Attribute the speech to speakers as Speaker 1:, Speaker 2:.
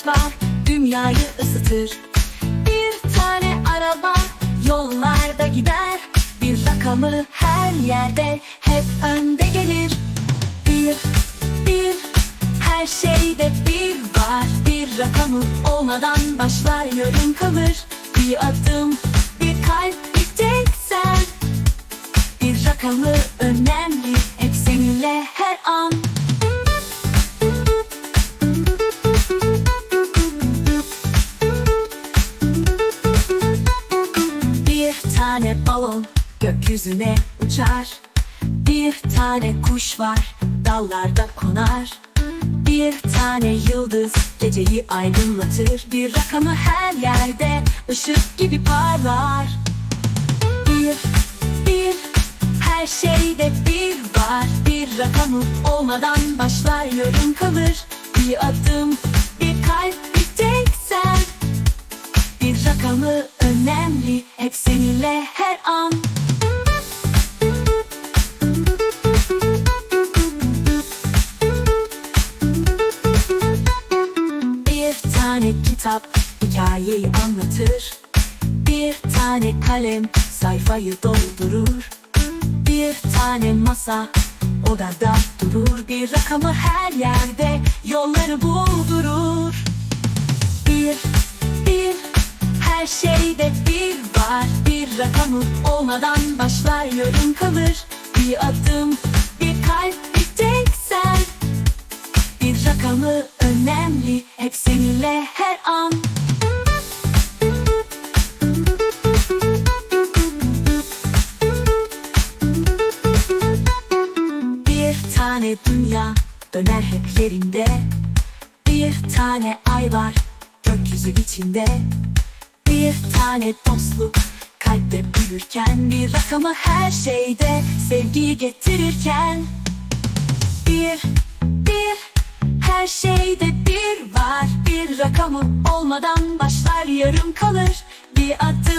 Speaker 1: çalışma dünyayı ısıtır. Bir tane araba yollarda gider. Bir rakamı her yerde hep önde gelir. Bir, bir, her şeyde bir var. Bir rakamı olmadan başlar yarım kalır. Bir adım, bir kalp, bir tek sen. Bir rakamı önemli hep seninle her an. Balon gökyüzüne uçar. Bir tane kuş var dallarda konar. Bir tane yıldız geceyi aydınlatır. Bir rakamı her yerde ışık gibi parlar. Bir, bir, her şeyde bir var. Bir rakamı olmadan başlar yarım kalır. Bir adım, her an. Bir tane kitap hikayeyi anlatır. Bir tane kalem sayfayı doldurur. Bir tane masa odada durur. Bir rakamı her yerde yolları buldurur. Bir, bir, her şeyde bir rakamı olmadan başlar yarım kalır. Bir adım, bir kalp, bir tek sen. Bir rakamı önemli hep seninle her an. Bir tane dünya döner hep yerinde. Bir tane ay var gökyüzü içinde. Bir tane dostluk kalpte büyürken Bir rakamı her şeyde sevgiyi getirirken. Bir, bir, her şeyde bir var. Bir rakamı olmadan başlar yarım kalır. Bir adım,